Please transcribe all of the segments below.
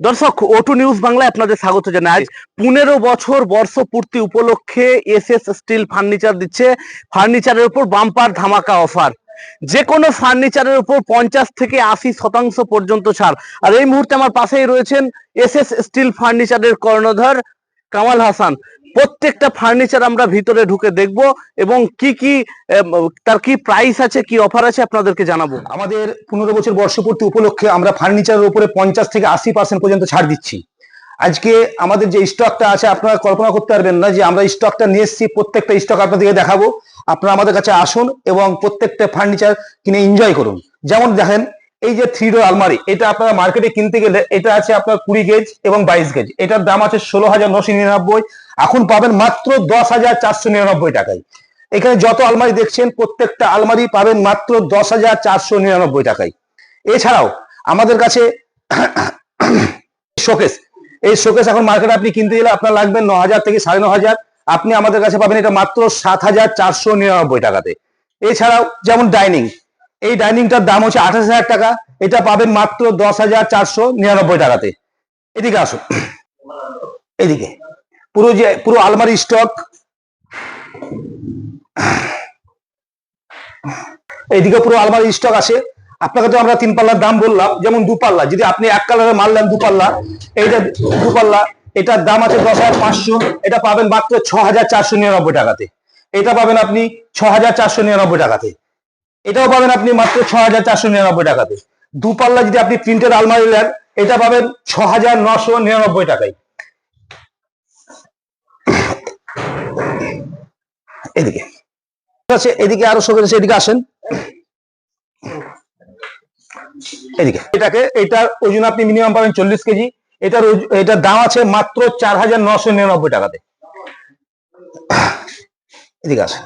দর্শক ওটু নিউজ বাংলায় আপনাদের স্বাগত জানাই। আজ পনেরো বছর বর্ষপূর্তি উপলক্ষে এস এস স্টিল ফার্নিচার দিচ্ছে। ফার্নিচারের উপর বাম্পার ধামাকা অফার যে কোনো ফার্নিচারের উপর পঞ্চাশ থেকে আশি শতাংশ পর্যন্ত ছাড়। আর এই মুহূর্তে আমার পাশেই রয়েছেন এস এস স্টিল ফার্নিচারের কর্ণধার কামাল হাসান। প্রত্যেকটা ফার্নিচার আমরা ভিতরে ঢুকে দেখব এবং কি কি তার কি প্রাইস আছে, কি অফার আছে আপনাদেরকে জানাব। আমাদের পনেরো বছর বর্ষপূর্তি উপলক্ষে আমরা ফার্নিচারের উপরে পঞ্চাশ থেকে আশি পার্সেন্ট পর্যন্ত ছাড় দিচ্ছি। আজকে আমাদের যে স্টকটা আছে, আপনারা কল্পনা করতে পারবেন না যে আমরা স্টকটা নিয়ে এসেছি, প্রত্যেকটা স্টক আপনাদেরকে দেখাবো। আপনারা আমাদের কাছে আসুন এবং প্রত্যেকটা ফার্নিচার কিনে এনজয় করুন। যেমন দেখেন এই যে থ্রি ডোর আলমারি, এটা আপনারা মার্কেটে কিনতে গেলে এটা আছে আপনার কুড়ি গেজ এবং বাইশ গেজ এটার দাম আছে ষোলো হাজার নশো নিরানব্বই। এখন পাবেন মাত্র দশ হাজার চারশো নিরানব্বই টাকায়। এখানে যত আলমারি দেখছেন, প্রত্যেকটা আলমারি পাবেন মাত্র দশ হাজার চারশো নিরানব্বই টাকায়। এছাড়াও আমাদের কাছে শোকেস এই শোকেস এখন মার্কেটে আপনি কিনতে গেলে আপনার লাগবে ন হাজার থেকে সাড়ে ন হাজার। আপনি আমাদের কাছে পাবেন এটা মাত্র সাত হাজার চারশো নিরানব্বই টাকাতে। এছাড়াও যেমন ডাইনিং এই ডাইনিংটার দাম হচ্ছে আঠাশ হাজার টাকা। এটা পাবেন মাত্র দশ হাজার চারশো নিরানব্বই টাকাতে। এদিকে আসুন। এদিকে। পুরো যে, পুরো আলমারি স্টক। এইদিকে পুরো আলমারি স্টক আছে। আপনাকে তো আমরা তিন পাল্লার দাম বললাম, যেমন দু পাল্লা। যদি আপনি এক কালারের মাল নেন দু পাল্লা, এইটা দু পাল্লা, এটার দাম আছে দশ হাজার পাঁচশো। এটা পাবেন মাত্র ছ হাজার চারশো নিরানব্বই টাকাতে। এটা পাবেন আপনি ছ হাজার চারশো নিরানব্বই টাকাতে। এটাও পাবেন আপনি মাত্র ছ হাজার চারশো নিরানব্বই টাকাতে। দুপাল্লা যদি আপনি প্রিন্টেড আলমারি নেন, এটা পাবেন ছ হাজার নশো নিরানব্বই টাকায়। এদিকে। আছে এদিকে আরও সব এদিকে আসেন। এদিকে। এটাকে, এটার ওজন আপনি মিনিমাম পাবেন চল্লিশ কেজি। এটার এটার দাম আছে মাত্র চার হাজার নশো নিরানব্বই টাকাতে। এদিকে আসেন।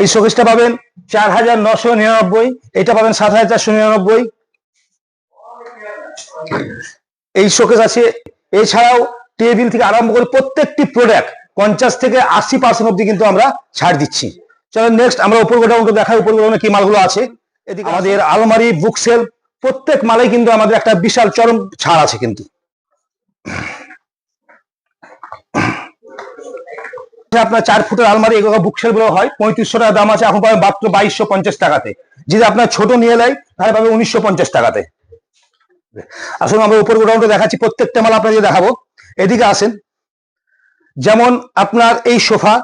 এই শোকেসটা পাবেন চার হাজার নশো নিরানব্বই এটা পাবেন সাত হাজার চারশো নিরানব্বই। এই শোকেস আছে। এছাড়াও টেবিল থেকে আরম্ভ করে প্রত্যেকটি প্রোডাক্ট পঞ্চাশ থেকে আশি পার্সেন্ট অব্দি কিন্তু আমরা ছাড় দিচ্ছি। চলো নেক্সট আমরা উপর গোডাউনকে দেখাই উপর গোডাউনে কি মালগুলো আছে। এদিকে আমাদের আলমারি বুক সেল প্রত্যেক মালে কিন্তু আমাদের একটা বিশাল চরম ছাড় আছে কিন্তু। আপনার চার ফুটের আলমারি এগুলো বুক সেলগুলো হয়, পঁয়ত্রিশশো টাকা দাম আছে, এখন পাবেন মাত্র বাইশশো পঞ্চাশ টাকাতে। যদি আপনার ছোট নিয়ে নেয়, তাহলে পাবে উনিশশো পঞ্চাশ টাকাতে। আসুন, আমরা উপর গোডাউনটা দেখাচ্ছি, প্রত্যেকটা মাল আপনাকে দেখাবো। এদিকে আসেন। যেমন আপনার এই সোফা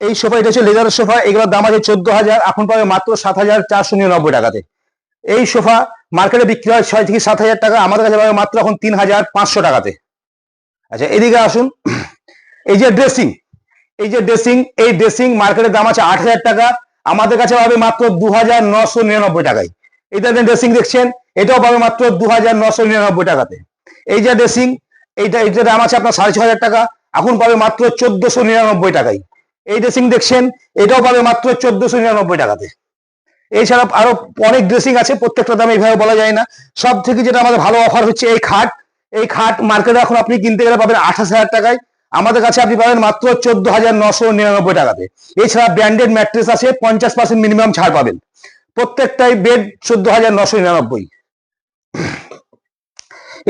এই সোফা, এটা হচ্ছে লেদারের সোফা, এগুলোর দাম আছে চোদ্দ হাজার, এখন পাবে মাত্র সাত হাজার চারশো নিরানব্বই টাকাতে। এই সোফা মার্কেটে বিক্রি হয় ছয় থেকে সাত হাজার টাকা, আমাদের কাছে পাবে মাত্র এখন তিন হাজার পাঁচশো টাকাতে। আচ্ছা এদিকে আসুন। এই যে ড্রেসিং এই যে ড্রেসিং, এই ড্রেসিং মার্কেটের দাম আছে আট হাজার টাকা। আমাদের কাছে পাবে মাত্র দু হাজার নশো নিরানব্বই টাকায়। এটা ড্রেসিং দেখছেন, এটাও পাবে মাত্র দু হাজার নশো নিরানব্বই টাকাতে। এই যে ড্রেসিং এইটা, এইটার দাম আছে আপনার সাড়ে ছ হাজার টাকা, এখন পাবে মাত্র চোদ্দশো নিরানব্বই টাকায়। এই ড্রেসিং দেখছেন, এটাও পাবে মাত্র চোদ্দশো নিরানব্বই টাকাতে। এছাড়া আরও অনেক ড্রেসিং আছে, প্রত্যেকটা দাম এইভাবে বলা যায় না। সব থেকে যেটা আমাদের ভালো অফার হচ্ছে এই খাট। এই খাট মার্কেটে এখন আপনি কিনতে গেলে পাবেন আঠাশ হাজার টাকায়। আমাদের কাছে আপনি পাবেন মাত্র চোদ্দ হাজার নশো নিরানব্বই টাকাতে। এছাড়া ব্র্যান্ডেড ম্যাট্রেস আছে, পঞ্চাশ পার্সেন্ট মিনিমাম ছাড় পাবেন। প্রত্যেকটাই বেড চোদ্দ হাজার নশো নিরানব্বই।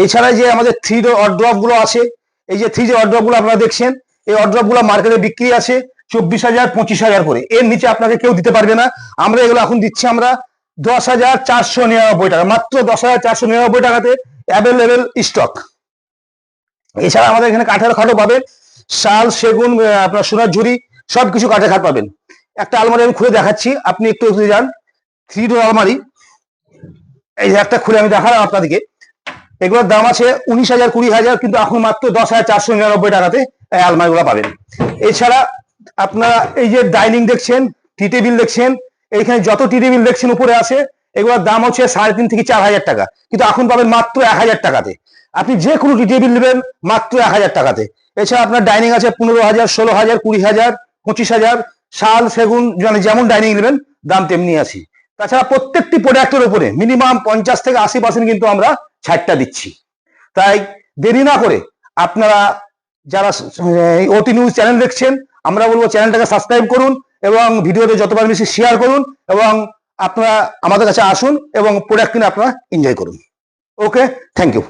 এছাড়া যে আমাদের থ্রি ডোর অড্রপগুলো আছে, এই যে থ্রি যে অড্রপগুলো আপনারা দেখছেন, এই অড্রপগুলো মার্কেটে বিক্রি আছে চব্বিশ হাজার, পঁচিশ হাজার করে। এর নিচে আপনাকে কেউ দিতে পারবে না। আমরা এগুলো এখন দিচ্ছি আমরা দশ হাজার চারশো নিরানব্বই টাকা, মাত্র দশ হাজার চারশো নিরানব্বই টাকাতে অ্যাভেলেবেল স্টক এছাড়া আমাদের এখানে কাঠের খাটও পাবেন, শাল, সেগুন আপনার সোনার ঝুড়ি, সবকিছু কাঠের খাট পাবেন। একটা আলমারি আমি খুলে দেখাচ্ছি, আপনি একটু এগিয়ে যান থ্রি ডোর আলমারি। এই যে একটা খুলে আমি দেখালাম আপনাদেরকে। এগুলোর দাম আছে উনিশ হাজার, কুড়ি হাজার, কিন্তু এখন মাত্র দশ হাজার চারশো নিরানব্বই টাকাতে এই আলমারিগুলো পাবেন। এছাড়া আপনারা এই যে ডাইনিং দেখছেন, টি টেবিল দেখছেন, এইখানে যত টি টেবিল দেখছেন উপরে আছে, এগুলোর দাম হচ্ছে সাড়ে তিন থেকে চার হাজার টাকা। কিন্তু এখন পাবেন মাত্র এক হাজার টাকাতে। আপনি যে কোনো টি টেবিল নেবেন মাত্র এক হাজার টাকাতে। এছাড়া আপনার ডাইনিং আছে পনেরো হাজার, ষোলো হাজার, কুড়ি হাজার, পঁচিশ হাজার, শাল, সেগুন মানে যেমন ডাইনিং নেবেন, দাম তেমনি আছে। তাছাড়া প্রত্যেকটি প্রোডাক্টের উপরে মিনিমাম পঞ্চাশ থেকে আশি পার্সেন্ট কিন্তু আমরা ছাড়টা দিচ্ছি। তাই দেরি না করে আপনারা যারা ওটি নিউজ চ্যানেল দেখছেন, আমরা বলব চ্যানেলটাকে সাবস্ক্রাইব করুন এবং ভিডিওতে যতবার বেশি শেয়ার করুন এবং আপনারা আমাদের কাছে আসুন এবং প্রোডাক্ট কিনে আপনারা এনজয় করুন। Okay thank you